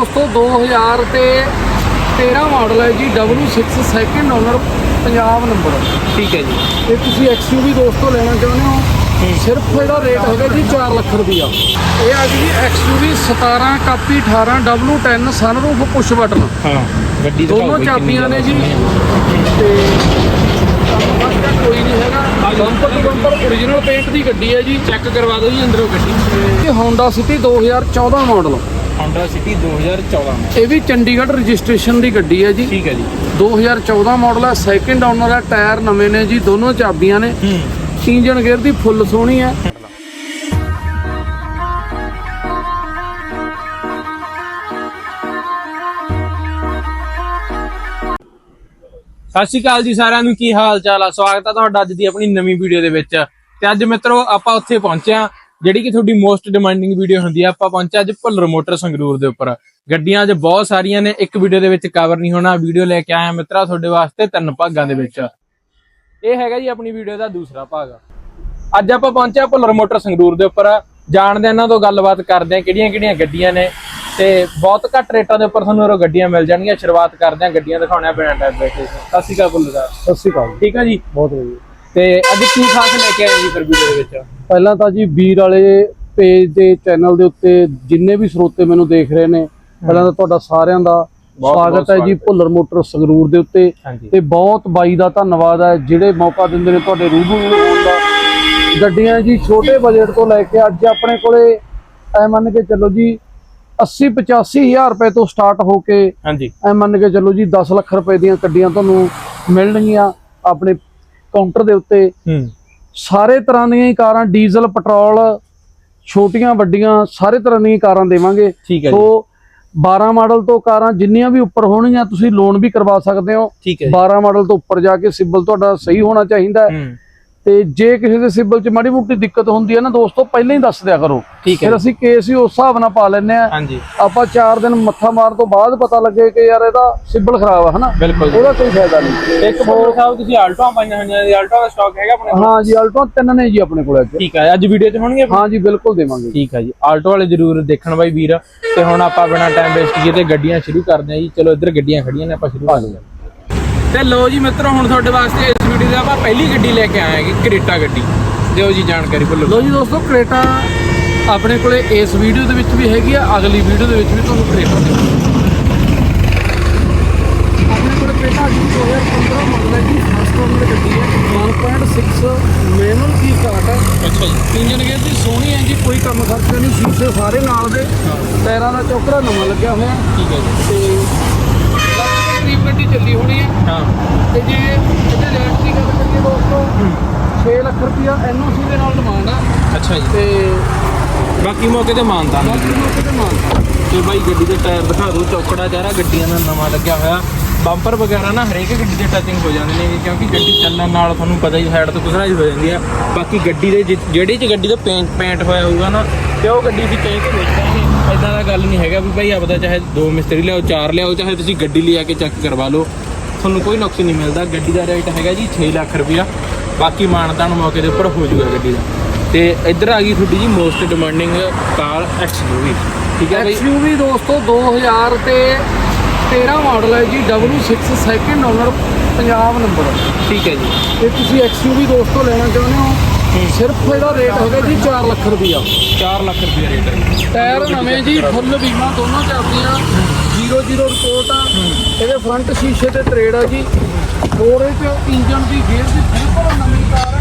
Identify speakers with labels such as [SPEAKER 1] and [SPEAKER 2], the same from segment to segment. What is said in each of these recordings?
[SPEAKER 1] ਦੋਸਤੋ 2000 ਤੇ 13 ਮਾਡਲ ਹੈ ਜੀ W6 second owner Punjab number
[SPEAKER 2] ਠੀਕ ਹੈ ਜੀ।
[SPEAKER 1] ਤੇ ਤੁਸੀਂ XUV ਦੋਸਤੋ ਲੈਣਾ ਚਾਹੁੰਦੇ ਹੋ? ਸਿਰਫ ਇਹਦਾ ਰੇਟ ਹੈਗਾ ਜੀ 4 ਲੱਖ ਰੁਪਈਆ। ਇਹ ਆ ਜੀ XUV 17 copy 18 W10 sunroof push button
[SPEAKER 2] ਹਾਂ ਗੱਡੀ
[SPEAKER 1] ਦੋਨੋਂ ਚਾਬੀਆਂ ਨੇ ਜੀ। ਤੇ ਕੋਈ ਨਹੀਂ ਹੈਗਾ bumper to bumper origignal paint ਦੀ ਗੱਡੀ ਹੈ ਜੀ
[SPEAKER 2] ਚੈੱਕ ਕਰਵਾ ਦਿਓ ਜੀ ਅੰਦਰੋਂ ਗੱਡੀ।
[SPEAKER 1] ਇਹ Honda City 2014 model.
[SPEAKER 2] Honda City 2014
[SPEAKER 1] ਇਹ ਵੀ ਚੰਡੀਗੜ੍ਹ ਰਜਿਸਟ੍ਰੇਸ਼ਨ ਦੀ ਗੱਡੀ ਹੈ ਜੀ।
[SPEAKER 2] ਠੀਕ ਹੈ ਜੀ।
[SPEAKER 1] 2014 ਮਾਡਲ ਹੈ ਸੈਕਿੰਡ ਓਨਰ ਹੈ ਟਾਇਰ ਨਵੇਂ ਨੇ ਜੀ ਦੋਨੋਂ ਚਾਬੀਆਂ ਨੇ।
[SPEAKER 2] ਹੂੰ।
[SPEAKER 1] ਇੰਜਨ ਗੇਅਰ ਦੀ ਫੁੱਲ ਸੋਹਣੀ ਹੈ।
[SPEAKER 2] ਸਤਿ ਸ਼੍ਰੀ ਅਕਾਲ ਜੀ ਸਾਰਿਆਂ ਨੂੰ ਕੀ ਹਾਲ ਚਾਲ ਆ? ਸਵਾਗਤ ਆ ਤੁਹਾਡਾ ਅੱਜ ਦੀ ਆਪਣੀ ਨਵੀਂ ਵੀਡੀਓ ਦੇ ਵਿੱਚ। ਤੇ ਅੱਜ ਮਿੱਤਰੋ ਆਪਾਂ ਉੱਥੇ ਪਹੁੰਚੇ ਆ ਜਿਹੜੀ ਕਿ ਤੁਹਾਡੀ ਮੋਸਟ ਡਿਮਾਂਡਿੰਗ ਵੀਡੀਓ ਹੁੰਦੀ ਆ ਆਪਾਂ ਪਹੁੰਚੇ ਅੱਜ ਭੁੱਲਰ ਮੋਟਰ ਸੰਗਰੂਰ ਦੇ ਉੱਪਰ। ਗੱਡੀਆਂ ਅੱਜ ਬਹੁਤ ਸਾਰੀਆਂ ਨੇ ਇੱਕ ਵੀਡੀਓ ਦੇ ਵਿੱਚ ਕਵਰ ਨਹੀਂ ਹੋਣਾ। ਵੀਡੀਓ ਲੈ ਕੇ ਆਇਆ ਮਿੱਤਰਾ ਤੁਹਾਡੇ ਵਾਸਤੇ ਤਿੰਨ ਭਾਗਾਂ ਦੇ ਵਿੱਚ। ਇਹ ਹੈਗਾ ਜੀ ਆਪਣੀ ਵੀਡੀਓ ਦਾ ਦੂਸਰਾ ਭਾਗ। ਅੱਜ ਆਪਾਂ ਪਹੁੰਚੇ ਆ ਭੁੱਲਰ ਮੋਟਰ ਸੰਗਰੂਰ ਦੇ ਉੱਪਰ। ਜਾਣਦੇ ਇਹਨਾਂ ਤੋਂ ਗੱਲਬਾਤ ਕਰਦੇ ਆ ਕਿਹੜੀਆਂ ਕਿਹੜੀਆਂ ਗੱਡੀਆਂ ਨੇ। ਤੇ ਬਹੁਤ ਘੱਟ ਰੇਟਾਂ ਦੇ ਉੱਪਰ ਤੁਹਾਨੂੰ ਉਹ ਗੱਡੀਆਂ ਮਿਲ ਜਾਣਗੀਆਂ। ਸ਼ੁਰੂਆਤ ਕਰਦੇ ਆ ਗੱਡੀਆਂ ਦਿਖਾਉਣਿਆ ਬਿਨਾਂ ਟਾਈਮ ਬੈਠੇ ਸਤਿ ਸ਼੍ਰੀ ਅਕਾਲ ਭੁੱਲਰ। ਸਾਹਿਬ
[SPEAKER 1] ਸਤਿ ਸ਼੍ਰੀ ਅਕਾਲ
[SPEAKER 2] ਠੀਕ ਆ ਜੀ?
[SPEAKER 1] ਬਹੁਤ ਵਧੀਆ।
[SPEAKER 2] ਤੇ ਅੱਜ ਕੀ ਖਾਸ ਲੈ ਕੇ ਆਏ ਜੀ ਫਿਰ ਵੀਡੀਓ ਦੇ ਵਿੱਚ?
[SPEAKER 1] ਪਹਿਲਾਂ ਤਾਂ ਜੀ ਵੀਰ ਵਾਲੇ ਪੇਜ ਦੇ ਚੈਨਲ ਦੇ ਉੱਤੇ ਜਿੰਨੇ ਵੀ ਸਰੋਤੇ ਮੈਨੂੰ ਦੇਖ ਰਹੇ ਨੇ ਪਹਿਲਾਂ ਤਾਂ ਤੁਹਾਡਾ ਸਾਰਿਆਂ ਦਾ ਸਵਾਗਤ ਹੈ ਜੀ। ਭੁੱਲਰ ਮੋਟਰ ਸੰਗਰੂਰ ਦੇ ਉੱਤੇ ਤੇ ਬਹੁਤ ਬਾਈ ਦਾ ਧੰਨਵਾਦ ਹੈ ਜਿਹੜੇ ਮੌਕਾ ਦਿੰਦੇ ਨੇ ਤੁਹਾਡੇ ਰੂਬਰੂ ਹੋਣ ਦਾ। ਗੱਡੀਆਂ ਜੀ ਛੋਟੇ ਬਜਟ ਤੋਂ ਲੈ ਕੇ ਅੱਜ ਆਪਣੇ ਕੋਲੇ ਐ ਮੰਨ ਕੇ ਚੱਲੋ ਜੀ 80 85 ਹਜ਼ਾਰ ਰੁਪਏ ਤੋਂ ਸਟਾਰਟ ਹੋ ਕੇ
[SPEAKER 2] ਹਾਂਜੀ।
[SPEAKER 1] ਐ ਮੰਨ ਕੇ ਚੱਲੋ ਜੀ 10 ਲੱਖ ਰੁਪਏ ਦੀਆਂ ਗੱਡੀਆਂ ਤੁਹਾਨੂੰ ਮਿਲਣਗੀਆਂ ਆਪਣੇ ਕਾਊਂਟਰ ਦੇ ਉੱਤੇ ਸਾਰੇ ਤਰ੍ਹਾਂ ਦੀਆਂ ਹੀ ਕਾਰਾਂ ਡੀਜ਼ਲ ਪੈਟਰੋਲ ਛੋਟੀਆਂ ਵੱਡੀਆਂ ਸਾਰੇ ਤਰ੍ਹਾਂ ਦੀਆਂ ਕਾਰਾਂ ਦੇਵਾਂਗੇ। ਸੋ 12 ਮਾਡਲ ਤੋਂ ਕਾਰਾਂ ਜਿੰਨੀਆਂ ਵੀ ਉੱਪਰ ਹੋਣਗੀਆਂ ਤੁਸੀਂ ਲੋਨ ਵੀ ਕਰਵਾ ਸਕਦੇ ਹੋ।
[SPEAKER 2] ਠੀਕ ਹੈ ਜੀ।
[SPEAKER 1] 12 ਮਾਡਲ ਤੋਂ ਉੱਪਰ ਜਾ ਕੇ ਸਿਬਲ ਤੁਹਾਡਾ ਸਹੀ ਹੋਣਾ ਚਾਹੀਦਾ ਹੂੰ। ਤੇ ਜੇ ਕਿਸੇ ਦੇ ਸਿਬਲ 'ਚ ਮਾੜੀ ਮੋਟੀ ਦਿੱਕਤ ਹੁੰਦੀ ਹੈ ਨਾ ਦੋਸਤੋ ਪਹਿਲਾਂ ਹੀ ਦੱਸ ਦਿਆ ਕਰੋ। ਫਿਰ ਅਸੀਂ ਕੇਸ ਹੀ ਉਸ ਹਿਸਾਬ ਨਾਲ ਪਾ ਲੈਂਦੇ ਆ
[SPEAKER 2] ਹਾਂਜੀ।
[SPEAKER 1] ਆਪਾਂ 4 ਦਿਨ ਮੱਥਾ ਮਾਰਨ ਤੋਂ ਬਾਅਦ ਪਤਾ ਲੱਗੇ ਕਿ ਯਾਰ ਇਹਦਾ ਸਿਬਲ ਖਰਾਬ ਹੈ ਹਨਾ? ਉਹਦਾ ਕੋਈ ਫਾਇਦਾ ਨਹੀਂ।
[SPEAKER 2] ਇੱਕ ਭੁੱਲਰ ਸਾਹਿਬ ਤੁਸੀਂ ਆਲਟੋਆਂ ਪਾਈਆਂ ਹੋਈਆਂ ਨੇ ਆਲਟੋ ਦਾ ਸਟਾਕ ਹੈਗਾ ਆਪਣੇ
[SPEAKER 1] ਹਾਂ ਜੀ ਅਲਟੋ ਤਿੰਨ ਨੇ ਜੀ ਆਪਣੇ ਕੋਲ ਅੱਜ।
[SPEAKER 2] ਠੀਕ ਹੈ ਅੱਜ ਵੀਡੀਓ 'ਚ ਹੋਣਗੇ
[SPEAKER 1] ਹਾਂ ਜੀ ਬਿਲਕੁਲ ਦੇਵਾਂਗੇ
[SPEAKER 2] ਠੀਕ ਹੈ ਜੀ। ਆਲਟੋ ਵਾਲੇ ਜਰੂਰ ਦੇਖਣ ਬਾਈ ਵੀਰ। ਤੇ ਹੁਣ ਆਪਾਂ ਬਿਨਾ ਟਾਈਮ ਵੇਸਟ ਕੀਤੇ ਗੱਡੀਆਂ ਸ਼ੁਰੂ ਕਰਦੇ ਹਾਂ ਜੀ। ਚਲੋ ਇੱਧਰ ਗੱਡੀਆਂ ਖੜੀਆਂ ਨੇ ਆਪਾਂ ਸ਼ੁਰੂ ਕਰਦੇ ਹਾਂ। ਤੇ ਲੋ ਜੀ ਮਿੱਤਰੋ ਹੁਣ ਤੁਹਾਡੇ ਵਾਸਤੇ ਇਸ ਵੀਡੀਓ ਦੇ ਆਪਾਂ ਪਹਿਲੀ ਗੱਡੀ ਲੈ ਕੇ ਆਏ ਹਾਂ ਕਰੇਟਾ ਗੱਡੀ। ਦਿਓ ਜੀ ਜਾਣਕਾਰੀ ਭੁੱਲੋ
[SPEAKER 1] ਲੋ ਜੀ ਦੋਸਤੋ ਕ੍ਰੇਟਾ ਆਪਣੇ ਕੋਲੇ ਇਸ ਵੀਡੀਓ ਦੇ ਵਿੱਚ ਵੀ ਹੈਗੀ ਆ ਅਗਲੀ ਵੀਡੀਓ ਦੇ ਵਿੱਚ ਵੀ ਤੁਹਾਨੂੰ ਕ੍ਰੇਟਾ ਆਪਣੇ ਕੋਲੇ ਕ੍ਰੇਟਾ ਜੀ 2015 ਮਾਡਲ ਹੈ ਜੀ ਫਸਟ ਓਨਰ ਗੱਡੀ ਹੈ 1.6 ਮੈਨੂਅਲ ਕੀ ਕਾਟ ਹੈ।
[SPEAKER 2] ਅੱਛਾ ਜੀ।
[SPEAKER 1] ਇੰਜਨ ਗੇਅਰ ਦੀ ਸੋਹਣੀ ਹੈ ਜੀ ਕੋਈ ਕੰਮ ਖਰਚਾ ਨਹੀਂ ਸ਼ੀਸ਼ੇ ਸਾਰੇ ਨਾਲ ਦੇ ਟਾਇਰਾਂ ਦਾ ਚੌਕੜਾ ਨਵਾਂ ਲੱਗਿਆ ਹੋਇਆ।
[SPEAKER 2] ਠੀਕ ਹੈ ਜੀ।
[SPEAKER 1] ਤੇ ਕਰੀਬ ਗੱਡੀ ਚੱਲੀ ਹੋਣੀ ਹੈ।
[SPEAKER 2] ਹਾਂ।
[SPEAKER 1] ਤੇ ਜੇ ਇਹਦੇ ਰੇਟ ਦੀ ਗੱਲ ਕਰੀਏ ਦੋਸਤੋ 6 ਲੱਖ ਰੁਪਇਆ ਐਨਓਸੀ ਦੇ ਨਾਲ ਡਿਮਾਂਡ ਆ।
[SPEAKER 2] ਅੱਛਾ ਜੀ।
[SPEAKER 1] ਤੇ
[SPEAKER 2] ਬਾਕੀ ਮੌਕੇ ਤੇ ਮਾਨਤਾ
[SPEAKER 1] ਬਾਕੀ ਮੌਕੇ ਤੇ ਮਾਨ
[SPEAKER 2] ਤੇ ਬਾਈ ਗੱਡੀ ਦੇ ਟਾਇਰ ਦਿਖਾ ਦਿਓ ਚੌਕੜਾ ਚਾਰਾ ਗੱਡੀਆਂ ਦਾ ਨਵਾਂ ਲੱਗਿਆ ਹੋਇਆ। ਬੰਪਰ ਵਗੈਰਾ ਨਾ ਹਰੇਕ ਗੱਡੀ ਦੇ ਟੱਚਿੰਗ ਹੋ ਜਾਂਦੇ ਨੇ ਕਿਉਂਕਿ ਗੱਡੀ ਚੱਲਣ ਨਾਲ ਤੁਹਾਨੂੰ ਪਤਾ ਹੀ ਸਾਈਡ ਤੋਂ ਕੁਸਰਾ ਹੀ ਹੋ ਜਾਂਦੀ ਆ। ਬਾਕੀ ਗੱਡੀ ਦੇ ਜਿਹੜੀ ਚ ਗੱਡੀ ਦਾ ਪੇਂਟ ਪੇਂਟ ਹੋਇਆ ਹੋਊਗਾ ਨਾ ਤੇ ਉਹ ਗੱਡੀ ਦੀ ਕਹਿ ਕੇ ਵੇਚਾਂਗੇ ਇਦਾਂ ਦਾ ਗੱਲ ਨਹੀਂ ਹੈਗਾ ਵੀ ਭਾਈ ਆਪਦਾ ਚਾਹੇ ਦੋ ਮਿਸਤਰੀ ਲਿਆਓ ਚਾਰ ਲਿਆਓ ਚਾਹੇ ਤੁਸੀਂ ਗੱਡੀ ਲਿਆ ਕੇ ਚੈੱਕ ਕਰਵਾ ਲਓ। ਤੁਹਾਨੂੰ ਕੋਈ ਨੁਕਸ ਨਹੀਂ ਮਿਲਦਾ। ਗੱਡੀ ਦਾ ਰੇਟ ਹੈਗਾ ਜੀ 6 ਲੱਖ ਰੁਪਇਆ। ਬਾਕੀ ਮਾਨਤਾ ਨੂੰ ਮੌਕੇ ਦੇ ਉੱਪਰ ਹੋ ਜਾਊਗਾ ਗੱਡੀ ਦਾ। ਤੇ ਇੱਧਰ ਆ ਗਈ ਤੁਹਾਡੀ ਜੀ ਮੋਸਟ ਡਿਮਾਂਡਿੰਗ ਕਾਰ ਐਕਸਯੂਵੀ ਠੀਕ ਹੈ ਬਈ?
[SPEAKER 1] XUV ਦੋਸਤੋ 2000 ਤੇ 13 ਮਾਡਲ ਹੈ ਜੀ W6 second owner Punjab number
[SPEAKER 2] ਠੀਕ ਹੈ ਜੀ।
[SPEAKER 1] ਤੇ ਤੁਸੀਂ XUV ਦੋਸਤੋ ਲੈਣਾ ਚਾਹੁੰਦੇ ਹੋ ਸਿਰਫ ਇਹਦਾ ਰੇਟ ਹੋਵੇ ਜੀ 4 ਲੱਖ ਰੁਪਇਆ
[SPEAKER 2] 4 ਲੱਖ ਰੁਪਇਆ ਰੇਟ ਹੈ
[SPEAKER 1] ਟਾਇਰ ਨਵੇਂ ਜੀ ਫੁੱਲ ਬੀਮਾ ਦੋਨੋਂ ਚੱਲਦੀਆਂ। 00 ਰਿਪੋਰਟ ਆ। ਇਹਦੇ ਫਰੰਟ ਸ਼ੀਸ਼ੇ ਤੇ ਟਰੇਡ ਆ ਜੀ। ਹੋਰ ਇਹ ਤੇ ਇੰਜਨ ਦੀ ਗੇਅਰ ਦੀ ਬਿਲਕੁਲ ਨਵੀਂ ਕਾਰ ਆ।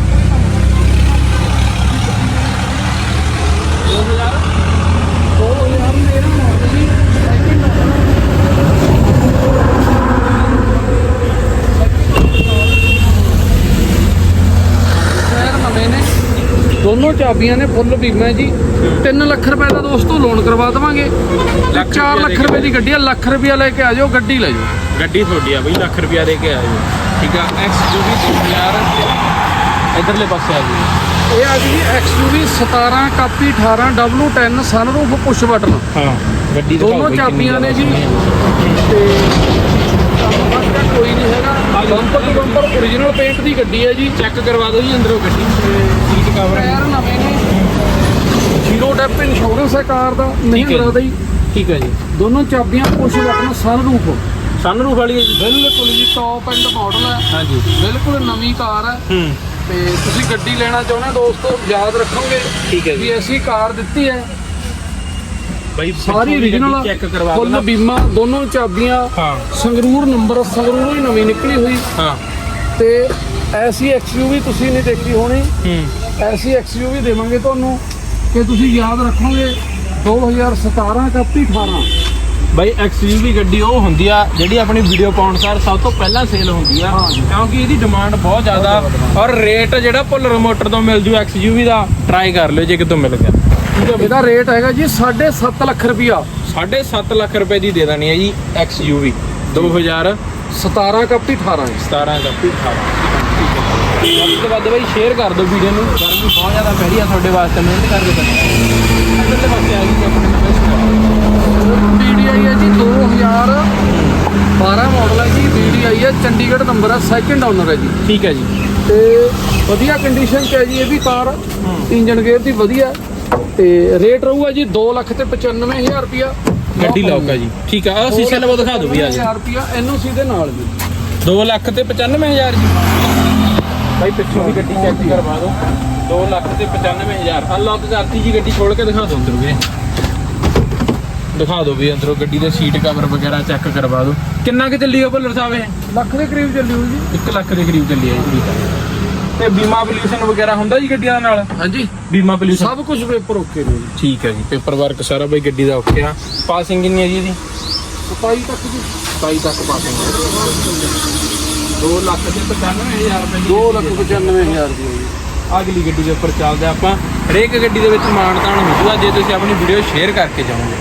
[SPEAKER 1] ਚਾਬੀਆਂ ਨੇ ਫੁੱਲ ਬੀਮਾ ਜੀ। 3 ਲੱਖ ਰੁਪਏ ਦਾ ਦੋਸਤੋ ਲੋਨ ਕਰਵਾ ਦਵਾਂਗੇ। ਤੇ
[SPEAKER 2] ਲੱਖ
[SPEAKER 1] 4
[SPEAKER 2] ਰੁਪਇਆ
[SPEAKER 1] ਲੱਖ ਰੁਪਏ ਦੀ ਗੱਡੀ ਆ ਲੱਖ ਰੁਪਇਆ ਲੈ ਕੇ ਆ ਜਾਓ ਗੱਡੀ ਲੈ ਜਾਓ।
[SPEAKER 2] ਗੱਡੀ ਤੁਹਾਡੀ ਆ ਬਈ ਲੱਖ ਰੁਪਿਆ ਦੇ ਕੇ ਆਇਓ ਠੀਕ ਆ ਐਕਸਯੂਵੀ 2000 ਇਧਰਲੇ ਪਾਸੇ ਆ ਜੀ
[SPEAKER 1] ਇਹ ਆ ਗਈ XUV 17 copy 18 W10 sunroof push button
[SPEAKER 2] ਹਾਂ ਗੱਡੀ
[SPEAKER 1] ਦੋਨੋਂ ਚਾਬੀਆਂ ਨੇ ਜੀ। ਤੇ ਕੋਈ ਨਹੀਂ ਹੈਗਾ। Bumper to bumper origignal paint ਦੀ ਗੱਡੀ ਹੈ ਜੀ।
[SPEAKER 2] ਚੈੱਕ ਕਰਵਾ ਦਿਓ ਜੀ ਅੰਦਰੋਂ ਗੱਡੀ। ਕਵਰ
[SPEAKER 1] ਟਾਇਰ ਨਵੇਂ ਨੇ। ਜ਼ੀਰੋ ਡੈਪ ਇੰਸ਼ੋਰੈਂਸ ਹੈ ਕਾਰ ਦਾ ਨਹੀਂ
[SPEAKER 2] ਠੀਕ ਹੈ ਜੀ।
[SPEAKER 1] ਕਰਾਦਾ ਜੀ।
[SPEAKER 2] ਠੀਕ ਹੈ ਜੀ।
[SPEAKER 1] ਦੋਨੋਂ ਚਾਬੀਆਂ ਪੁਸ਼ ਬਟਨ ਸਨਰੂਫ
[SPEAKER 2] ਸਨਰੂਫ ਵਾਲੀ ਹੈ ਜੀ।
[SPEAKER 1] ਬਿਲਕੁਲ ਜੀ ਟੌਪ ਐਂਡ ਮਾਡਲ ਹੈ।
[SPEAKER 2] ਹਾਂਜੀ।
[SPEAKER 1] ਬਿਲਕੁਲ ਨਵੀਂ ਕਾਰ ਹੈ।
[SPEAKER 2] ਹੂੰ।
[SPEAKER 1] ਤੇ ਤੁਸੀਂ ਗੱਡੀ ਲੈਣਾ ਚਾਹੁੰਦੇ ਹੋ ਦੋਸਤੋ ਯਾਦ ਰੱਖੋਗੇ?
[SPEAKER 2] ਠੀਕ ਹੈ
[SPEAKER 1] ਵੀ
[SPEAKER 2] ਜੀ
[SPEAKER 1] ਅਸੀਂ ਕਾਰ ਦਿੱਤੀ ਹੈ।
[SPEAKER 2] ਬਾਈ
[SPEAKER 1] ਸਾਰੀ origignal
[SPEAKER 2] ਚੈੱਕ ਕਰਵਾ
[SPEAKER 1] ਫੁੱਲ
[SPEAKER 2] ਦੇਣਾ
[SPEAKER 1] ਬੀਮਾ ਦੋਨੋਂ ਚਾਬੀਆਂ
[SPEAKER 2] ਹਾਂ।
[SPEAKER 1] ਸੰਗਰੂਰ ਨੰਬਰ ਸੰਗਰੂਰੋਂ ਹੀ ਨਵੀਂ ਨਿਕਲੀ ਹੋਈ।
[SPEAKER 2] ਹਾਂ।
[SPEAKER 1] ਤੇ ਐਸੀ ਐਕਸਯੂਵੀ ਤੁਸੀਂ ਨਹੀਂ ਦੇਖੀ ਹੋਣੀ।
[SPEAKER 2] ਹੂੰ।
[SPEAKER 1] ਐਸੀ ਐਕਸਯੂਵੀ ਦੇਵਾਂਗੇ ਤੁਹਾਨੂੰ ਕਿ ਤੁਸੀਂ ਯਾਦ ਰੱਖੋਗੇ 2017 ਕੱਪੀ 18
[SPEAKER 2] ਬਾਈ ਐਕਸਯੂਵੀ ਗੱਡੀ ਉਹ ਹੁੰਦੀ ਆ ਜਿਹੜੀ ਆਪਣੀ ਵੀਡੀਓ ਪਾਉਣ ਸਾਰ ਸਭ ਤੋਂ ਪਹਿਲਾਂ ਸੇਲ ਹੁੰਦੀ ਆ। ਕਿਉਂਕਿ ਇਹਦੀ ਡਿਮਾਂਡ ਬਹੁਤ ਜ਼ਿਆਦਾ ਔਰ ਰੇਟ ਜਿਹੜਾ ਭੁੱਲਰ ਮੋਟਰ ਤੋਂ ਮਿਲ ਜੂ ਐਕਸਯੂਵੀ ਦਾ ਟਰਾਈ ਕਰ ਲਿਓ ਜੇ ਕਿਤੋਂ ਮਿਲ ਗਿਆ।
[SPEAKER 1] ਇਹਦਾ ਰੇਟ ਹੈਗਾ ਜੀ 7.5 ਲੱਖ ਰੁਪਿਆ
[SPEAKER 2] 7.5 ਲੱਖ ਰੁਪਏ ਦੀ ਦੇ ਦੇਣੀ ਹੈ ਜੀ ਐਕਸਯੂਵੀ। 2017
[SPEAKER 1] 17 ਕੱਪੀ 18
[SPEAKER 2] ਦਾ ਵੀ 18 ਵੱਧ ਤੋਂ ਵੱਧ ਬਾਈ ਸ਼ੇਅਰ ਕਰ ਦਿਓ ਵੀਡੀਓ ਨੂੰ। ਗਰਮੀ ਬਹੁਤ ਜ਼ਿਆਦਾ ਪੈ ਰਹੀ ਆ ਤੁਹਾਡੇ ਵਾਸਤੇ ਮਿਹਨਤ ਕਰਕੇ ਬੱਚੇ ਅੰਦਰਲੇ ਪਾਸੇ ਆ ਗਈ ਆਪਣੇ
[SPEAKER 1] ਵੀਡੀਆਈ ਹੈ ਜੀ 2012 ਮਾਡਲ ਹੈ ਜੀ। ਵੀਡੀਆਈ ਹੈ ਚੰਡੀਗੜ੍ਹ ਨੰਬਰ ਹੈ ਸੈਕੰਡ ਓਨਰ ਹੈ ਜੀ।
[SPEAKER 2] ਠੀਕ ਹੈ ਜੀ।
[SPEAKER 1] ਤੇ ਵਧੀਆ ਕੰਡੀਸ਼ਨ 'ਚ ਹੈ ਜੀ ਇਹ ਵੀ ਕਾਰ। ਇੰਜਨ ਗੇਅਰ ਦੀ ਵਧੀਆ। ਤੇ ਰੇਟ ਰਹੂਗਾ ਜੀ 2 ਲੱਖ ਤੇ 95000 ਰੁਪਿਆ
[SPEAKER 2] ਗੱਡੀ ਲੌਕ ਜੀ। ਠੀਕ ਆ ਆ ਸ਼ੀਸ਼ੇ ਲਵੋ ਦਿਖਾ ਦਿਓ ਵੀ ਆ ਜੀ
[SPEAKER 1] 1000 ਰੁਪਿਆ ਐਨਓਸੀ ਦੇ ਨਾਲ ਜੀ
[SPEAKER 2] 2 ਲੱਖ ਤੇ 95000 ਜੀ। ਭਾਈ ਪਿੱਛੋਂ ਵੀ ਗੱਡੀ ਚੈੱਕ ਕਰਵਾ ਦਿਓ। 2 ਲੱਖ ਤੇ 95000 ਅਨਲੌਕ ਕਰਤੀ ਜੀ ਗੱਡੀ ਖੋਲ ਕੇ ਦਿਖਾ ਦਿਓ ਅੰਦਰ ਵੀ। ਦਿਖਾ ਦਿਓ ਵੀ ਅੰਦਰੋਂ ਗੱਡੀ ਦੇ ਸੀਟ ਕਵਰ ਵਗੈਰਾ ਚੈੱਕ ਕਰਵਾ ਦਿਓ। ਕਿੰਨਾ ਕਿ ਚੱਲੀ ਆ ਭੁੱਲਰ ਸਾਹਿਬ ਇਹ?
[SPEAKER 1] ਲੱਖ ਦੇ ਕਰੀਬ ਚੱਲੀ ਹੋਈ ਜੀ।
[SPEAKER 2] 1 ਲੱਖ ਦੇ ਕਰੀਬ ਚੱਲੀ ਆ ਜੀ ਠੀਕ ਆ। ਤੇ ਬੀਮਾ ਪੋਲਿਊਸ਼ਨ ਵਗੈਰਾ ਹੁੰਦਾ ਜੀ ਗੱਡੀਆਂ ਨਾਲ?
[SPEAKER 1] ਹਾਂਜੀ।
[SPEAKER 2] ਬੀਮਾ ਪੋਲਿਊਸ਼ਨ
[SPEAKER 1] ਸਭ ਕੁਝ ਪੇਪਰ ਓਕੇ ਨੇ ਜੀ।
[SPEAKER 2] ਠੀਕ ਹੈ ਜੀ ਪੇਪਰ ਵਰਕ ਸਾਰਾ ਬਈ ਗੱਡੀ ਦਾ ਓਕੇ ਆ। ਪਾਸਿੰਗ ਕਿੰਨੀ ਹੈ ਜੀ ਇਹਦੀ?
[SPEAKER 1] 27 ਤੱਕ ਜੀ।
[SPEAKER 2] 27 ਤੱਕ ਪਾਸਿੰਗ 2 ਲੱਖ ਤੇ 95000 ਰੁਪਏ ਦੀ
[SPEAKER 1] 2 ਲੱਖ 95000 ਦੀ ਹੈ ਜੀ
[SPEAKER 2] ਅਗਲੀ ਗੱਡੀ ਦੇ ਉੱਪਰ ਚੱਲਦੇ ਆਪਾਂ। ਹਰੇਕ ਗੱਡੀ ਦੇ ਵਿੱਚ ਹੋ ਜੂਗਾ ਜੇ ਤੁਸੀਂ ਆਪਣੀ ਵੀਡੀਓ ਸ਼ੇਅਰ ਕਰਕੇ ਜਾਓਗੇ।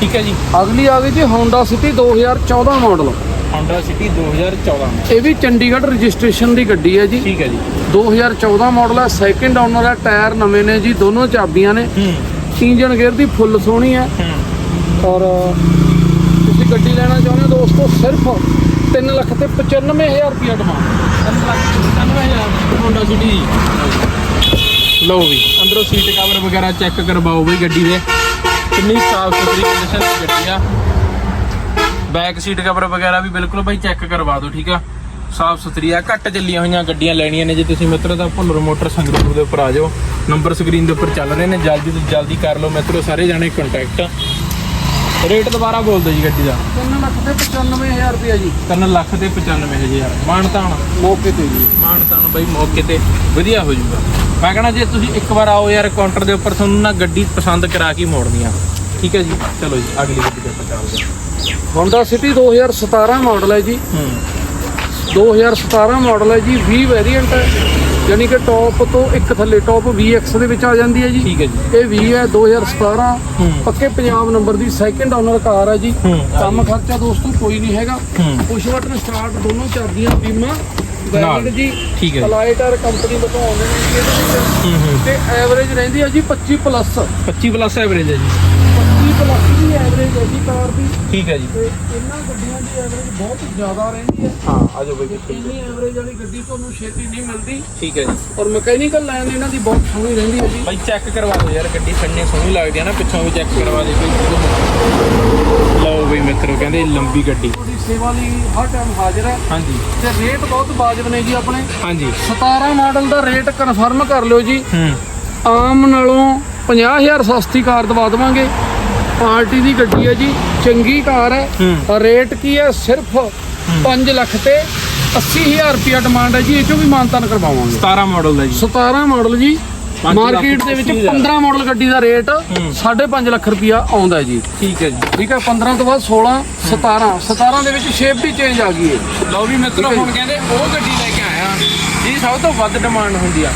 [SPEAKER 2] ਠੀਕ ਹੈ ਜੀ?
[SPEAKER 1] ਅਗਲੀ ਆ ਗਈ ਜੀ Honda City 2014 model
[SPEAKER 2] Honda City 2014
[SPEAKER 1] ਇਹ ਵੀ ਚੰਡੀਗੜ੍ਹ ਰਜਿਸਟ੍ਰੇਸ਼ਨ ਦੀ ਗੱਡੀ ਹੈ ਜੀ।
[SPEAKER 2] ਠੀਕ ਹੈ ਜੀ।
[SPEAKER 1] 2014 ਮਾਡਲ ਹੈ ਸੈਕਿੰਡ ਓਨਰ ਹੈ ਟਾਇਰ ਨਵੇਂ ਨੇ ਜੀ ਦੋਨੋਂ ਚਾਬੀਆਂ ਨੇ।
[SPEAKER 2] ਹੂੰ।
[SPEAKER 1] ਇੰਜਨ ਗੇਅਰ ਦੀ ਫੁੱਲ ਸੋਹਣੀ ਹੈ।
[SPEAKER 2] ਹੂੰ।
[SPEAKER 1] ਔਰ ਤੁਸੀਂ ਗੱਡੀ ਲੈਣਾ ਚਾਹੁੰਦੇ ਹੋ ਦੋਸਤੋ ਸਿਰਫ 3 ਲੱਖ ਤੇ 95000 ਰੁਪਇਆ ਡਿਮਾਂਡ
[SPEAKER 2] Honda City ਲਓ ਵੀ ਅੰਦਰੋਂ ਸੀਟ ਕਵਰ ਵਗੈਰਾ ਚੈੱਕ ਕਰਵਾਓ ਬਈ ਗੱਡੀ ਦੇ। ਕਿੰਨੀ ਸਾਫ਼ ਸੁਥਰੀ ਕੰਡੀਸ਼ਨ ਦੀ ਗੱਡੀ ਆ। ਬੈਕ ਸੀਟ ਕਵਰ ਵਗੈਰਾ ਵੀ ਬਿਲਕੁਲ ਬਾਈ ਚੈੱਕ ਕਰਵਾ ਦਿਓ ਠੀਕ ਆ? ਸਾਫ਼ ਸੁਥਰੀ ਆ ਘੱਟ ਚੱਲੀਆਂ ਹੋਈਆਂ ਗੱਡੀਆਂ ਲੈਣੀਆਂ ਨੇ ਜੇ ਤੁਸੀਂ ਮਿੱਤਰੋ ਤਾਂ ਭੁੱਲਰ ਮੋਟਰ ਸੰਗਰੂਰ ਦੇ ਉੱਪਰ ਆ ਜਾਓ। ਨੰਬਰ ਸਕਰੀਨ ਦੇ ਉੱਪਰ ਚੱਲ ਰਹੇ ਨੇ ਜਲਦੀ ਤੋਂ ਜਲਦੀ ਕਰ ਲਓ ਮਿੱਤਰੋ ਸਾਰੇ ਜਾਣੇ ਕੰਟੈਕਟ ਰੇਟ ਦੁਬਾਰਾ ਬੋਲ ਦਿਓ ਜੀ ਗੱਡੀ ਦਾ।
[SPEAKER 1] 3 ਲੱਖ ਤੇ 95000 ਰੁਪਇਆ ਜੀ।
[SPEAKER 2] 3 ਲੱਖ ਤੇ 95000 ਮਾਨਤਾਨ
[SPEAKER 1] ਮੌਕੇ ਤੇ ਜੀ।
[SPEAKER 2] ਮਾਨਤਾਨ ਬਾਈ ਮੌਕੇ ਤੇ। ਵਧੀਆ ਹੋ ਜਾਊਗਾ ਮੈਂ ਕਹਣਾ ਜੇ ਤੁਸੀਂ ਇੱਕ ਵਾਰ ਆਓ ਯਾਰ ਕਾਊਂਟਰ ਦੇ ਉੱਪਰ ਤੁਹਾਨੂੰ ਨਾ ਗੱਡੀ ਪਸੰਦ ਕਰਾ ਕੇ ਮੋੜਨੀ ਆ ਠੀਕ ਹੈ ਜੀ? ਚਲੋ ਜੀ ਅਗਲੀ ਗੱਡੀ ਦੇ ਉੱਪਰ ਚੱਲਦੇ ਹਾਂ।
[SPEAKER 1] Honda City 2017 ਮਾਡਲ ਹੈ ਜੀ।
[SPEAKER 2] ਹੂੰ।
[SPEAKER 1] 2017 ਮਾਡਲ ਹੈ ਜੀ। 20 ਵੈਰੀਐਂਟ ਹੈ। ਯਾਨੀ ਕਿ ਟੌਪ ਤੋਂ ਇੱਕ ਥੱਲੇ ਟੌਪ VX ਦੇ ਵਿੱਚ ਆ ਜਾਂਦੀ ਹੈ ਜੀ।
[SPEAKER 2] ਠੀਕ ਹੈ ਜੀ।
[SPEAKER 1] ਇਹ 20 ਹੈ 2017
[SPEAKER 2] ਹੂੰ।
[SPEAKER 1] ਪੱਕੇ ਪੰਜਾਬ ਨੰਬਰ ਦੀ ਸੈਕੰਡ ਓਨਰ ਕਾਰ ਹੈ ਜੀ। ਕੰਮ ਖਰਚਾ ਦੋਸਤੋ ਕੋਈ ਨਹੀਂ ਹੈਗਾ। ਪੁਸ਼ ਬਟਨ ਸਟਾਰਟ ਦੋਨੋਂ ਚਾਬੀਆਂ ਬੀਮਾ। ਵੈਲਿਡ ਜੀ
[SPEAKER 2] ਠੀਕ ਹੈ ਜੀ।
[SPEAKER 1] ਅਲਾਈਟਰ ਕੰਪਨੀ ਬਤਾਉਂਦੇ ਨੇ ਜੀ ਇਹਦੇ ਵਿੱਚ।
[SPEAKER 2] ਹੂੰ ਹੂੰ।
[SPEAKER 1] ਤੇ ਐਵਰੇਜ ਰਹਿੰਦੀ ਹੈ ਜੀ 25 ਪਲੱਸ
[SPEAKER 2] 25 ਪਲੱਸ ਐਵਰੇਜ ਹੈ ਜੀ।
[SPEAKER 1] 25 ਪਲੱਸ ਦੀ ਐਵਰੇਜ ਹੈ ਜੀ ਕਾਰ ਦੀ।
[SPEAKER 2] ਠੀਕ ਹੈ ਜੀ।
[SPEAKER 1] ਤੇ ਇਹਨਾਂ ਗੱਡੀਆਂ ਦੀ ਐਵਰੇਜ ਬਹੁਤ ਜ਼ਿਆਦਾ ਰਹਿੰਦੀ ਹੈ।
[SPEAKER 2] ਹਾਂ ਆ ਜਾਓ ਬਾਈ
[SPEAKER 1] ਇੰਨੀ ਐਵਰੇਜ ਵਾਲੀ ਗੱਡੀ ਤੁਹਾਨੂੰ ਛੇਤੀ ਨਹੀਂ ਮਿਲਦੀ।
[SPEAKER 2] ਠੀਕ ਹੈ ਜੀ।
[SPEAKER 1] ਔਰ ਮਕੈਨੀਕਲ ਲਾਈਨ ਇਹਨਾਂ ਦੀ ਬਹੁਤ ਸੋਹਣੀ ਰਹਿੰਦੀ ਹੈ ਜੀ।
[SPEAKER 2] ਬਾਈ ਚੈੱਕ ਕਰਵਾ ਦਿਓ ਯਾਰ ਗੱਡੀ ਫੰਨੇ ਸੋਹਣੀ ਲੱਗਦੀ ਹੈ ਨਾ ਪਿੱਛੋਂ ਵੀ ਚੈੱਕ ਕਰਵਾ ਦਿਓ ਕੋਈ ਲਓ ਬਈ ਮਿੱਤਰੋ ਕਹਿੰਦੇ ਲੰਬੀ ਗੱਡੀ।
[SPEAKER 1] ਤੁਹਾਡੀ ਸੇਵਾ ਲਈ ਹਰ ਟਾਈਮ ਹਾਜ਼ਰ ਹੈ।
[SPEAKER 2] ਹਾਂਜੀ।
[SPEAKER 1] ਤੇ ਰੇਟ ਬਹੁਤ ਵਾਜਬ ਨੇ ਜੀ ਆਪਣੇ।
[SPEAKER 2] ਹਾਂਜੀ।
[SPEAKER 1] 17 ਮਾਡਲ ਦਾ ਰੇਟ ਕਨਫਰਮ ਕਰ ਲਿਓ ਜੀ।
[SPEAKER 2] ਹੂੰ।
[SPEAKER 1] ਆਮ ਨਾਲੋਂ 50000 ਸਸਤੀ ਕਾਰ ਦਵਾ ਦੇਵਾਂਗੇ। ਪਾਰਟੀ ਦੀ ਗੱਡੀ ਹੈ ਜੀ ਚੰਗੀ ਕਾਰ ਹੈ।
[SPEAKER 2] ਹੂੰ।
[SPEAKER 1] ਰੇਟ ਕੀ ਹੈ? ਸਿਰਫ 5 ਲੱਖ ਤੇ 80000 ਰੁਪਿਆ ਡਿਮਾਂਡ ਹੈ ਜੀ ਇਹ ਚੋਂ ਵੀ ਮਾਨਤਾਨ ਕਰਵਾਵਾਂਗੇ।
[SPEAKER 2] 17 ਮਾਡਲ ਦਾ ਜੀ।
[SPEAKER 1] 17 ਮਾਡਲ ਜੀ ਮਾਰਕੀਟ ਦੇ ਵਿੱਚ
[SPEAKER 2] 80,000
[SPEAKER 1] 15 ਮਾਡਲ ਗੱਡੀ ਦਾ ਰੇਟ 5.5 ਲੱਖ ਰੁਪਿਆ ਆਉਂਦਾ ਹੈ ਜੀ।
[SPEAKER 2] ਠੀਕ ਹੈ ਜੀ।
[SPEAKER 1] ਠੀਕ ਹੈ 15 ਤੋਂ ਬਾਅਦ 16 17 17 ਦੇ ਵਿੱਚ ਸ਼ੇਪ ਵੀ ਚੇਂਜ ਆ ਗਈ ਹੈ।
[SPEAKER 2] ਲਓ ਵੀ ਮਿੱਤਰੋ ਹੁਣ ਕਹਿੰਦੇ ਉਹ ਗੱਡੀ ਲੈ ਕੇ ਆਇਆ ਜੀ ਸਭ ਤੋਂ ਵੱਧ ਡਿਮਾਂਡ ਹੁੰਦੀ ਆ।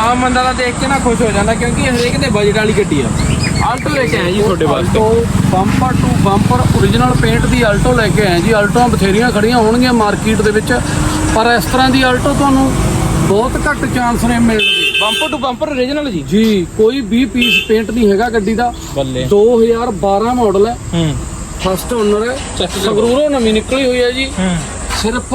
[SPEAKER 2] ਆਮ ਬੰਦਾ ਤਾਂ ਦੇਖ ਕੇ ਨਾ ਖੁਸ਼ ਹੋ ਜਾਂਦਾ ਕਿਉਂਕਿ ਹਰੇਕ ਦੇ ਬਜਟ ਵਾਲੀ ਗੱਡੀ ਆ। ਆਲਟੋ ਲੈ ਕੇ ਆਇਆ ਜੀ ਤੁਹਾਡੇ ਵਾਸਤੇ।
[SPEAKER 1] Bumper to bumper origignal paint the Alto ਲੈ ਕੇ ਆਏ ਜੀ। ਆਲਟੋਆਂ ਬਥੇਰੀਆਂ ਖੜੀਆਂ ਹੋਣਗੀਆਂ ਮਾਰਕੀਟ ਦੇ ਵਿੱਚ। ਪਰ ਇਸ ਤਰ੍ਹਾਂ ਦੀ ਆਲਟੋ ਤੁਹਾਨੂੰ ਬਹੁਤ ਘੱਟ ਚਾਂਸ ਨੇ ਮਿਲਣ ਦੇ।
[SPEAKER 2] ਬੰਪਰ ਟੂ ਬੰਪਰ origignal ਜੀ?
[SPEAKER 1] ਜੀ ਕੋਈ 20 ਪੀਸ ਪੇਂਟ ਨਹੀਂ ਹੈਗਾ ਗੱਡੀ ਦਾ।
[SPEAKER 2] ਬੱਲੇ।
[SPEAKER 1] 2012 ਮਾਡਲ ਹੈ।
[SPEAKER 2] ਹੂੰ।
[SPEAKER 1] ਫਸਟ ਓਨਰ ਹੈ। ਸੰਗਰੂਰੋਂ ਨਵੀਂ ਨਿਕਲੀ ਹੋਈ ਹੈ ਜੀ। ਸਿਰਫ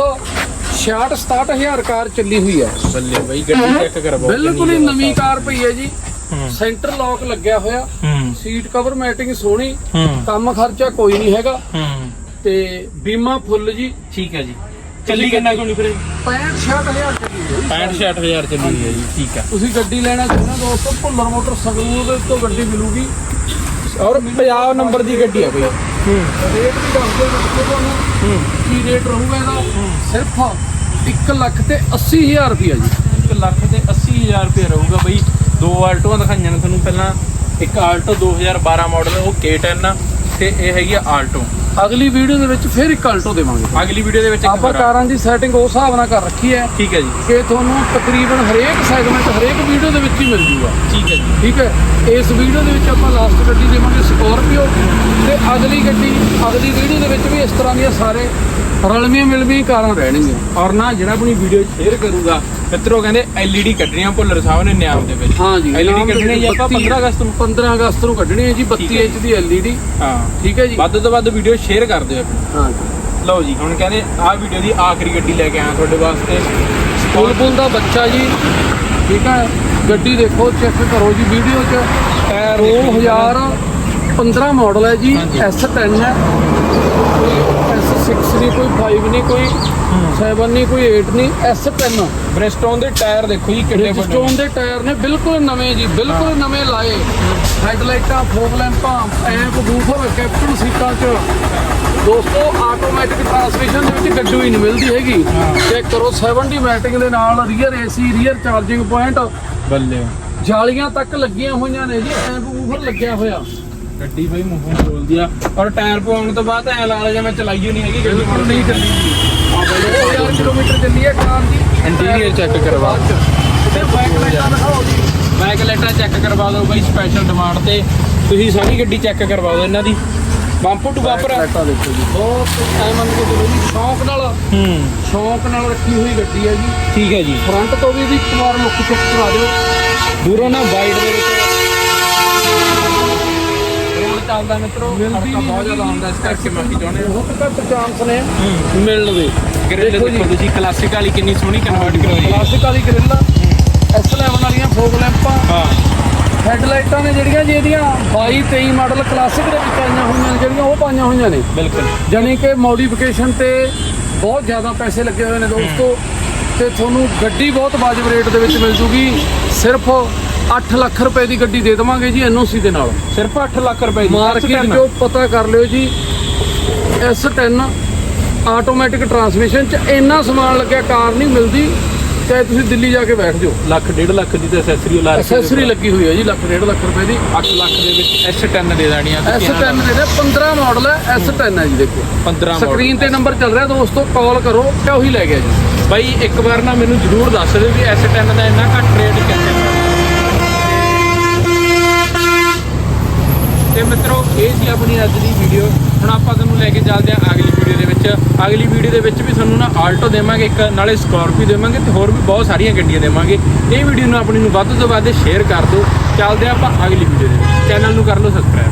[SPEAKER 1] 66 67000 ਕਾਰ ਚੱਲੀ ਹੋਈ ਹੈ।
[SPEAKER 2] ਬੱਲੇ ਬਈ ਗੱਡੀ ਚੈੱਕ ਕਰਵਾਓ।
[SPEAKER 1] ਬਿਲਕੁਲ ਹੀ ਨਵੀਂ ਕਾਰ ਪਈ ਹੈ ਜੀ। ਸੈਂਟਰ ਲੌਕ ਲੱਗਿਆ ਹੋਇਆ ਸੀਟ ਕਵਰ ਮੈਟਿੰਗ ਸੋਹਣੀ ਕੰਮ ਖਰਚਾ ਕੋਈ ਨਹੀਂ ਹੈਗਾ। ਤੇ ਬੀਮਾ ਫੁੱਲ ਜੀ।
[SPEAKER 2] ਠੀਕ ਹੈ ਜੀ। ਚੱਲੀ ਕਿੰਨਾ ਕੋਣੀ ਫਿਰ?
[SPEAKER 1] 65 66000 ਚੱਲੀ ਹੈ
[SPEAKER 2] 65 66000 ਚੱਲੀ ਹੈ ਜੀ ਠੀਕ ਹੈ।
[SPEAKER 1] ਤੁਸੀਂ ਗੱਡੀ ਲੈਣਾ ਚਾਹੁੰਦੇ ਹੋ ਦੋਸਤੋ ਭੁੱਲਰ ਮੋਟਰ ਸੰਗਰੂਰ ਦੇ ਤੋਂ ਗੱਡੀ ਮਿਲੂਗੀ।
[SPEAKER 2] ਔਰ ਪੰਜਾਬ ਨੰਬਰ ਦੀ ਗੱਡੀ ਹੂੰ
[SPEAKER 1] ਰੇਟ ਵੀ ਦੱਸ ਦਿਓ ਤੁਹਾਨੂੰ। ਕੀ ਰੇਟ ਰਹੂਗਾ ਇਹਦਾ? ਸਿਰਫ 1 ਲੱਖ ਤੇ 80000 ਰੁਪਇਆ ਜੀ।
[SPEAKER 2] 1 ਲੱਖ ਤੇ 80000 ਰੁਪਏ ਰਹੂਗਾ ਬਈ। ਦੋ ਆਲਟੋਆਂ ਦਿਖਾਈਆਂ ਨੇ ਤੁਹਾਨੂੰ ਪਹਿਲਾਂ। ਇੱਕ ਆਲਟੋ 2012 ਮਾਡਲ, ਉਹ K10 ਆ, ਤੇ ਇਹ ਹੈਗੀ ਆ ਆਲਟੋ।
[SPEAKER 1] ਅਗਲੀ ਵੀਡੀਓ ਦੇ ਵਿੱਚ ਫਿਰ ਇੱਕ ਆਲਟੋ ਦੇਵਾਂਗੇ।
[SPEAKER 2] ਅਗਲੀ ਵੀਡੀਓ ਦੇ ਵਿੱਚ ਇੱਕ
[SPEAKER 1] ਆਪਾਂ। ਕਾਰਾਂ ਦੀ ਸੈਟਿੰਗ ਉਸ ਹਿਸਾਬ ਨਾਲ ਕਰ ਰੱਖੀ ਹੈ
[SPEAKER 2] ਠੀਕ ਹੈ ਜੀ।
[SPEAKER 1] ਕਿ ਤੁਹਾਨੂੰ ਤਕਰੀਬਨ ਹਰੇਕ ਸੈਗਮੈਂਟ ਹਰੇਕ ਵੀਡੀਓ ਦੇ ਵਿੱਚ ਹੀ ਮਿਲ ਜੂਗਾ।
[SPEAKER 2] ਠੀਕ ਹੈ ਜੀ।
[SPEAKER 1] ਠੀਕ ਹੈ? ਇਸ ਵੀਡੀਓ ਦੇ ਵਿੱਚ ਆਪਾਂ ਲਾਸਟ ਗੱਡੀ ਦੇਵਾਂਗੇ ਸਕੋਰਪੀਓ ਤੇ ਅਗਲੀ ਗੱਡੀ ਅਗਲੀ ਵੀਡੀਓ ਦੇ ਵਿੱਚ ਵੀ ਇਸ ਤਰ੍ਹਾਂ ਦੀਆਂ ਸਾਰੇ ਰਲਵੀਆਂ ਮਿਲਵੀਆਂ ਕਾਰਾਂ ਰਹਿਣਗੀਆਂ।
[SPEAKER 2] ਔਰ ਨਾ ਜਿਹੜਾ ਆਪਣੀ ਵੀਡੀਓ ਸ਼ੇਅਰ ਕਰੂਗਾ ਮਿੱਤਰੋ ਕਹਿੰਦੇ LED ਕੱਢਣੀਆਂ ਭੁੱਲਰ ਸਾਹਿਬ ਨੇ ਨਿਆਮ ਦੇ ਵਿੱਚ।
[SPEAKER 1] ਹਾਂ ਜੀ ਦੇ
[SPEAKER 2] ਕੱਢਣੀ ਹੈ ਆਪਾਂ
[SPEAKER 1] 32
[SPEAKER 2] 15 ਅਗਸਤ ਨੂੰ
[SPEAKER 1] 15 ਅਗਸਤ ਨੂੰ ਕੱਢਣੀ ਹੈ ਜੀ
[SPEAKER 2] ਠੀਕ
[SPEAKER 1] 32
[SPEAKER 2] ਹੈ।
[SPEAKER 1] ਇੰਚ ਦੀ LED
[SPEAKER 2] ਹਾਂ।
[SPEAKER 1] ਠੀਕ ਹੈ ਜੀ।
[SPEAKER 2] ਵੱਧ ਤੋਂ ਵੱਧ ਵੀਡੀਓ ਸ਼ੇਅਰ ਕਰ ਦਿਓ
[SPEAKER 1] ਹਾਂ
[SPEAKER 2] ਲਓ ਜੀ ਹੁਣ ਕਹਿੰਦੇ ਆਹ ਵੀਡੀਓ ਦੀ ਆਖਰੀ ਗੱਡੀ ਲੈ ਕੇ ਆਇਆ ਤੁਹਾਡੇ ਵਾਸਤੇ।
[SPEAKER 1] ਸਕੂਲ ਪੁੱਲ ਦਾ ਬੱਚਾ ਜੀ। ਠੀਕ ਹੈ। ਗੱਡੀ ਦੇਖੋ ਚੈੱਕ ਕਰੋ ਜੀ ਵੀਡੀਓ 'ਚ।
[SPEAKER 2] ਰੋਲ
[SPEAKER 1] 1000 15 ਮਾਡਲ ਹੈ ਜੀ S10 ਹੈ। S6 ਨਹੀਂ ਕੋਈ ਫਾਈਵ ਨਹੀਂ ਕੋਈ ਸੈਵਨ ਨਹੀਂ ਕੋਈ ਏਟ ਨਹੀਂ S10
[SPEAKER 2] ਬ੍ਰਿਸਟੋਨ ਦੇ ਟਾਇਰ ਦੇਖੋ ਜੀ ਕਿੰਨੇ ਵੱਡੇ
[SPEAKER 1] ਬ੍ਰਿਸਟੋਨ ਦੇ ਟਾਇਰ ਨੇ ਬਿਲਕੁਲ ਨਵੇਂ ਜੀ ਬਿਲਕੁਲ ਨਵੇਂ ਲਾਏ। ਹੈਡਲਾਈਟਾਂ ਫੋਗ ਲੈਂਪਾਂ ਐਂਪ ਬੂਫਰ ਕੈਪਟਨ ਸੀਟਾਂ 'ਚ। ਦੋਸਤੋ ਆਟੋਮੈਟਿਕ ਟਰਾਂਸਮਿਸ਼ਨ ਦੇ ਵਿੱਚ ਗੱਡੂ ਹੀ ਨਹੀਂ ਮਿਲਦੀ ਹੈਗੀ। ਚੈੱਕ ਕਰੋ 70 ਮੈਟਿੰਗ ਦੇ ਨਾਲ rear AC rear charging point
[SPEAKER 2] ਬੱਲੇ।
[SPEAKER 1] ਜਾਲੀਆਂ ਤੱਕ ਲੱਗੀਆਂ ਹੋਈਆਂ ਨੇ ਜੀ ਐਂਪ ਬੂਫਰ ਲੱਗਿਆ ਹੋਇਆ।
[SPEAKER 2] ਗੱਡੀ ਬਈ ਮੂੰਹੋਂ ਬੋਲਦੀ ਆ। ਔਰ ਟਾਇਰ ਪਵਾਉਣ ਤੋਂ ਬਾਅਦ ਐ ਲੱਗਦਾ ਜਿਵੇਂ ਚਲਾਈ ਨਹੀਂ ਹੈਗੀ ਗੱਡੀ
[SPEAKER 1] ਬਿਲਕੁਲ ਨਹੀਂ ਚੱਲੀ ਆ ਬਈ 2000 ਕਿਲੋਮੀਟਰ ਚੱਲੀ ਹੈ ਕਾਰ ਦੀ।
[SPEAKER 2] Interior check ਕਰਵਾ।
[SPEAKER 1] ਤੇ ਬੈਕ ਲਾਈਟਾਂ ਦਿਖਾਓ ਜੀ।
[SPEAKER 2] ਬੈਕ ਲਾਈਟਾਂ ਚੈੱਕ ਕਰਵਾ ਦਿਓ ਬਈ ਸਪੈਸ਼ਲ ਡਿਮਾਂਡ ਤੇ। ਤੁਸੀਂ ਸਾਰੀ ਗੱਡੀ ਚੈੱਕ ਕਰਵਾ ਦਿਓ ਇਹਨਾਂ ਦੀ। ਬੰਪਰ ਟੂ ਬੰਪਰ
[SPEAKER 1] ਲਾਈਟਾਂ ਦੇਖੋ ਜੀ। ਬਹੁਤ ਐ ਮੰਨ ਕੇ ਚਲੋ ਜੀ। ਸ਼ੌਂਕ ਨਾਲ
[SPEAKER 2] ਹੂੰ।
[SPEAKER 1] ਸ਼ੌਂਕ ਨਾਲ ਰੱਖੀ ਹੋਈ ਗੱਡੀ ਹੈ ਜੀ।
[SPEAKER 2] ਠੀਕ ਹੈ ਜੀ।
[SPEAKER 1] ਫਰੰਟ ਤੋਂ ਵੀ ਇਹਦੀ ਇੱਕ ਵਾਰ ਲੁੱਕ ਚੈੱਕ ਕਰਾ ਦਿਓ।
[SPEAKER 2] ਦੂਰੋਂ ਨਾ ਵਾਈਡ ਦੇ ਵਿੱਚ। ਚੱਲਦਾ ਮਿੱਤਰੋ।
[SPEAKER 1] ਮਿਲਦੀ ਨਹੀਂ
[SPEAKER 2] ਬਹੁਤ ਜ਼ਿਆਦਾ ਹੁੰਦਾ ਇਸ ਕਰਕੇ ਮਾਫੀ ਚਾਹੁੰਦੇ ਹਾਂ।
[SPEAKER 1] ਬਹੁਤ ਘੱਟ ਚਾਂਸ ਨੇ। ਮਿਲਣ ਦੇ
[SPEAKER 2] ਗ੍ਰਿਲ
[SPEAKER 1] ਦੇਖੋ
[SPEAKER 2] ਤੁਸੀਂ ਕਲਾਸਿਕ ਵਾਲੀ ਕਿੰਨੀ ਸੋਹਣੀ ਕਨਵਰਟ ਕਰਵਾਈ ਹੈ।
[SPEAKER 1] ਕਲਾਸਿਕ ਵਾਲੀ ਗ੍ਰਿਲ S11 ਵਾਲੀਆਂ ਫੋਗ ਲੈਂਪਾਂ
[SPEAKER 2] ਹਾਂ।
[SPEAKER 1] ਹੈਡਲਾਈਟਾਂ ਨੇ ਜਿਹੜੀਆਂ ਜੀ ਇਹਦੀਆਂ 22 23 ਮਾਡਲ ਕਲਾਸਿਕ ਦੇ ਵਿੱਚ ਆਈਆਂ ਹੋਈਆਂ ਨੇ ਜਿਹੜੀਆਂ ਉਹ ਪਾਈਆਂ ਹੋਈਆਂ ਨੇ।
[SPEAKER 2] ਬਿਲਕੁਲ।
[SPEAKER 1] ਜਾਣੀ ਕਿ ਮੋਡੀਫਿਕੇਸ਼ਨ ਤੇ ਬਹੁਤ ਜ਼ਿਆਦਾ ਪੈਸੇ ਲੱਗੇ ਹੋਏ ਨੇ ਦੋਸਤੋ। ਤੇ ਤੁਹਾਨੂੰ ਗੱਡੀ ਬਹੁਤ ਵਾਜਬ ਰੇਟ ਦੇ ਵਿੱਚ ਮਿਲ ਜੂਗੀ। ਸਿਰਫ 8 ਲੱਖ ਰੁਪਏ ਦੀ ਗੱਡੀ ਦੇ ਦੇਵਾਂਗੇ ਜੀ ਐਨਓਸੀ ਦੇ ਨਾਲ।
[SPEAKER 2] ਸਿਰਫ 8 ਲੱਖ ਰੁਪਏ ਦੀ
[SPEAKER 1] ਮਾਰਕੀਟ
[SPEAKER 2] S10
[SPEAKER 1] ਚੋਂ ਪਤਾ ਕਰ ਲਿਓ ਜੀ S10 ਆਟੋਮੈਟਿਕ ਟਰਾਂਸਮਿਸ਼ਨ ਚ ਇੰਨਾ ਸਮਾਨ ਲੱਗਿਆ ਕਾਰ ਨਹੀਂ ਮਿਲਦੀ ਚਾਹੇ ਤੁਸੀਂ ਦਿੱਲੀ ਜਾ ਕੇ ਬੈਠ ਜਾਓ।
[SPEAKER 2] ਲੱਖ ਡੇਢ ਲੱਖ ਦੀ ਤੇ ਅਸੈਸਰੀ ਲਾ
[SPEAKER 1] ਐਕਸੈਸਰੀ ਲੱਗੀ ਹੋਈ ਹੈ ਜੀ ਲੱਖ ਡੇਢ ਲੱਖ ਰੁਪਏ ਦੀ।
[SPEAKER 2] 8 ਲੱਖ ਦੇ ਵਿੱਚ S10 ਦੇ ਦੇਣੀ ਆ ਤੁਸੀਂ
[SPEAKER 1] S10 ਦੇ ਨੇ 15 ਮਾਡਲ ਹੈ S10 ਹੈ। ਜੀ ਦੇਖੋ।
[SPEAKER 2] 15 ਮਾਡਲ
[SPEAKER 1] ਸਕਰੀਨ ਤੇ ਨੰਬਰ ਚੱਲ ਰਿਹਾ ਦੋਸਤੋ ਕਾਲ ਕਰੋ ਤੇ ਉਹੀ ਲੈ ਗਿਆ ਜੀ।
[SPEAKER 2] ਬਾਈ ਇੱਕ ਵਾਰ ਨਾ ਮੈਨੂੰ ਜ਼ਰੂਰ ਦੱਸ ਦਿਓ ਵੀ S10 ਦਾ ਇੰਨਾ ਘੱਟ ਰੇਟ ਕਿੱਥੇ ਮਿਲਦਾ ਤੇ ਮਿੱਤਰੋ, ਇਹ ਸੀ ਆਪਣੀ ਅੱਜ ਦੀ ਵੀਡੀਓ ਹੁਣ ਆਪਾਂ ਤੁਹਾਨੂੰ ਲੈ ਕੇ ਚੱਲਦੇ ਹਾਂ ਅਗਲੀ ਵੀਡੀਓ ਦੇ ਵਿੱਚ। ਅਗਲੀ ਵੀਡੀਓ ਦੇ ਵਿੱਚ ਵੀ ਤੁਹਾਨੂੰ ਨਾ ਆਲਟੋ ਦੇਵਾਂਗੇ, ਇੱਕ ਨਾਲੇ ਸਕਾਰਪੀਓ ਦੇਵਾਂਗੇ ਤੇ ਹੋਰ ਵੀ ਬਹੁਤ ਸਾਰੀਆਂ ਗੱਡੀਆਂ ਦੇਵਾਂਗੇ। ਇਹ ਵੀਡੀਓ ਨੂੰ ਆਪਣੀ ਨੂੰ ਵੱਧ ਤੋਂ ਵੱਧ ਸ਼ੇਅਰ ਕਰ ਦਿਓ। ਚੱਲਦੇ ਹਾਂ ਆਪਾਂ ਅਗਲੀ ਵੀਡੀਓ ਦੇ ਵਿੱਚ। ਚੈਨਲ ਨੂੰ ਕਰ ਲਓ ਸਬਸਕ੍ਰਾਈਬ